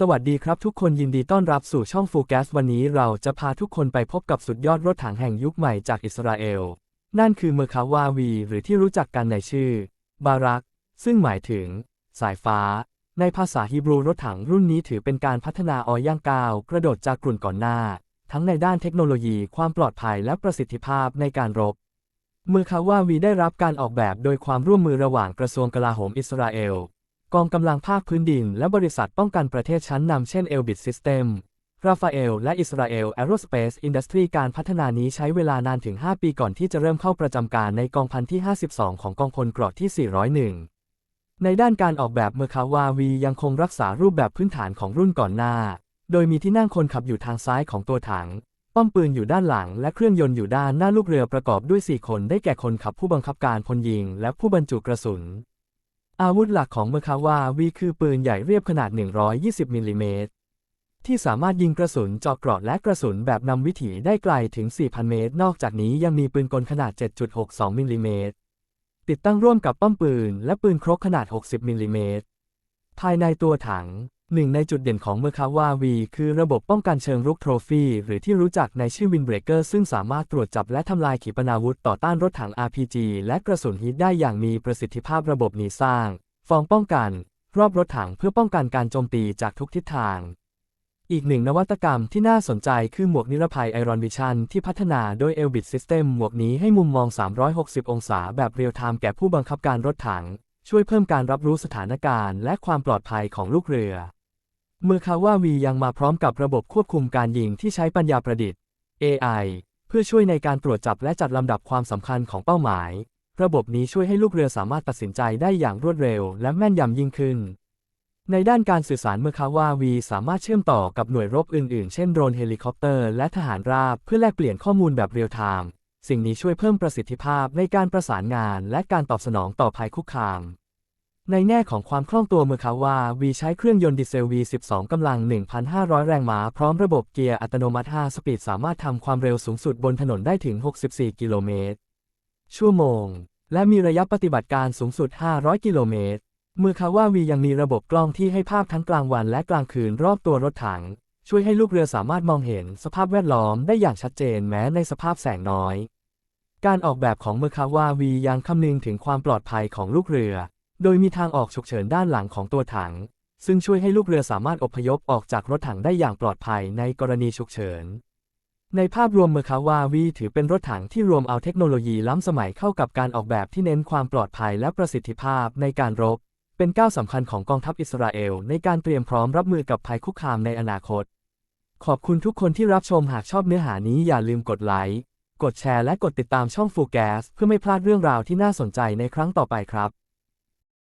สวัสดีครับทุกคนยินดีต้อนรับสู่ช่องฟูแกสวันนี้เราจะพาทุกคนไปพบกับสุดยอดรถถังแห่งยุคใหม่จากอิสราเอล นั่นคือเมอร์คาวาวี หรือที่รู้จักกันในชื่อ บารัก ซึ่งหมายถึง สายฟ้า ในภาษาฮีบรูรถถังรุ่นนี้ถือเป็นการพัฒนาออย่างก้าวกระโดดจากกลุ่นก่อนหน้า ทั้งในด้านเทคโนโลยีความปลอดภัยและประสิทธิภาพในการรบเมอร์คาวาวีได้รับการออกแบบโดยความร่วมมือระหว่างกระทรวงกลาโหมอิสราเอล กองกำลังภาคพื้นดิน และบริษัทป้องกันประเทศชั้นนำเช่น Elbit System ราฟาเอลและ Israel Aerospace Industry การพัฒนานี้ใช้เวลานานถึง 5 ปีก่อนที่จะเริ่มเข้าประจำการในกองพันที่ 52 ของกองพลเกราะที่ 401 ในด้านการออกแบบเมคาวาวียังคงรักษารูปแบบพื้นฐานของรุ่นก่อนหน้า โดยมีที่นั่งคนขับอยู่ทางซ้ายของตัวถัง ป้อมปืนอยู่ด้านหลัง และเครื่องยนต์อยู่ด้านหน้าลูกเรือประกอบด้วย 4 คนได้แก่คนขับผู้บังคับการพลยิง และผู้บรรจุกระสุน อาวุธหลักของเมคาวาวีคือปืนใหญ่เรียบขนาด 120มิลลิเมตรที่สามารถยิงกระสุนเจาะเกราะและกระสุนแบบนำวิถีได้ไกลถึง 4,000 เมตร นอกจากนี้ยังมีปืนกลขนาด 7.62 มิลลิเมตร ติดตั้งร่วมกับป้อมปืนและปืนครกขนาด 60 มิลลิเมตร ภายในตัวถัง หนึ่งในจุดเด่นของเมอร์คาวาวีคือระบบป้องกันเชิงรุกโทรฟี่หรือที่รู้จักในชื่อวินเบรเกอร์ซึ่งสามารถตรวจจับและทำลายขีปนาวุธต่อต้านรถถัง RPG และกระสุนฮิตได้อย่างมีประสิทธิภาพระบบนี้สร้าง ฟองป้องกัน รอบรถถังเพื่อป้องกันการโจมตีจากทุกทิศทาง อีกหนึ่งนวัตกรรมที่น่าสนใจคือหมวกนิรภัยไอรอนวิชันที่พัฒนาโดย Elbit System หมวกนี้ให้มุมมอง 360 องศาแบบเรียลไทม์แก่ผู้บังคับการรถถัง ช่วยเพิ่มการรับรู้สถานการณ์ และความปลอดภัยของลูกเรือ เมื่อคาว่าวียังมาพร้อมกับระบบควบคุมการยิงที่ใช้ปัญญาประดิษฐ์ AI เพื่อช่วยในการตรวจจับและจัดลำดับความสำคัญของเป้าหมาย ระบบนี้ช่วยให้ลูกเรือสามารถตัดสินใจได้อย่างรวดเร็ว และแม่นยำยิ่งขึ้น ในด้านการสื่อสารเมื่อคาว่าวีสามารถเชื่อมต่อกับหน่วยรบอื่นๆ เช่นโดรนเฮลิคอปเตอร์และทหารราบเพื่อแลกเปลี่ยนข้อมูลแบบเรียลไทม์ สิ่งนี้ช่วยเพิ่มประสิทธิภาพในการประสานงาน และการตอบสนองต่อภัยคุกคาม ในแง่ของความคล่องตัวเมื่อคาว่าวีใช้เครื่องยนต์ดีเซล V12 กำลัง 1,500 แรงม้า พร้อมระบบเกียร์อัตโนมัติ 5 สปีด สามารถทำความเร็วสูงสุดบนถนนได้ถึง 64 กิโลเมตร ชั่วโมง และมีระยะปฏิบัติการสูงสุด 500 กิโลเมตรเมื่อคาว่าวียังมีระบบกล้องที่ให้ภาพทั้งกลางวันและกลางคืนรอบตัวรถถัง ช่วยให้ลูกเรือสามารถมองเห็นสภาพแวดล้อมได้อย่างชัดเจนแม้ในสภาพแสงน้อย การออกแบบของเมอร์คาว่าวียังคำนึงถึงความปลอดภัยของลูกเรือ โดยมีทางออกฉุกเฉินด้านหลังของตัวถัง ซึ่งช่วยให้ลูกเรือสามารถอพยพออกจากรถถังได้อย่างปลอดภัยในกรณีฉุกเฉิน ในภาพรวมเมอร์คาวาวีถือเป็นรถถังที่รวมเอาเทคโนโลยีล้ำสมัยเข้ากับการออกแบบที่เน้นความปลอดภัยและประสิทธิภาพในการรบ เป็นก้าวสำคัญของกองทัพอิสราเอลในการเตรียมพร้อมรับมือกับภัยคุกคามในอนาคต ขอบคุณทุกคนที่รับชมหากชอบเนื้อหานี้อย่าลืมกดไลค์กดแชร์และกดติดตามช่องฟูแกสเพื่อไม่พลาดเรื่องราวที่น่าสนใจในครั้งต่อไปครับ